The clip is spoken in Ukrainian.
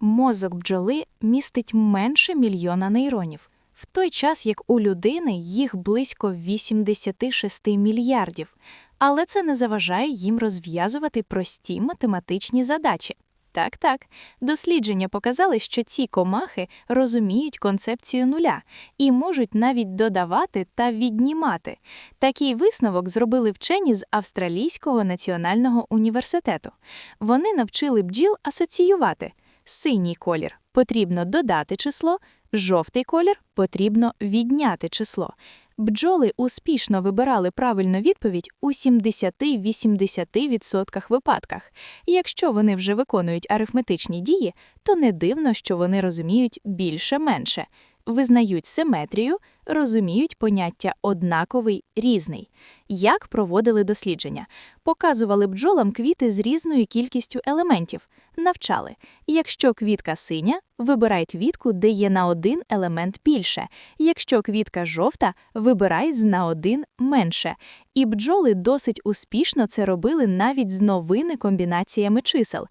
Мозок бджоли містить менше мільйона нейронів, в той час як у людини їх близько 86 мільярдів. Але це не заважає їм розв'язувати прості математичні задачі. Так, так, дослідження показали, що ці комахи розуміють концепцію нуля і можуть навіть додавати та віднімати. Такий висновок зробили вчені з Австралійського національного університету. Вони навчили бджіл асоціювати синій колір потрібно додати число, жовтий колір потрібно відняти число. Бджоли успішно вибирали правильну відповідь у 70-80% випадках. Якщо вони вже виконують арифметичні дії, то не дивно, що вони розуміють більше-менше, визнають симетрію, розуміють поняття однаковий, різний. Як проводили дослідження? Показували бджолам квіти з різною кількістю елементів. Навчали, якщо квітка синя, вибирай квітку, де є на один елемент більше. Якщо квітка жовта, вибирай з на один менше. І бджоли досить успішно це робили навіть з новими комбінаціями чисел.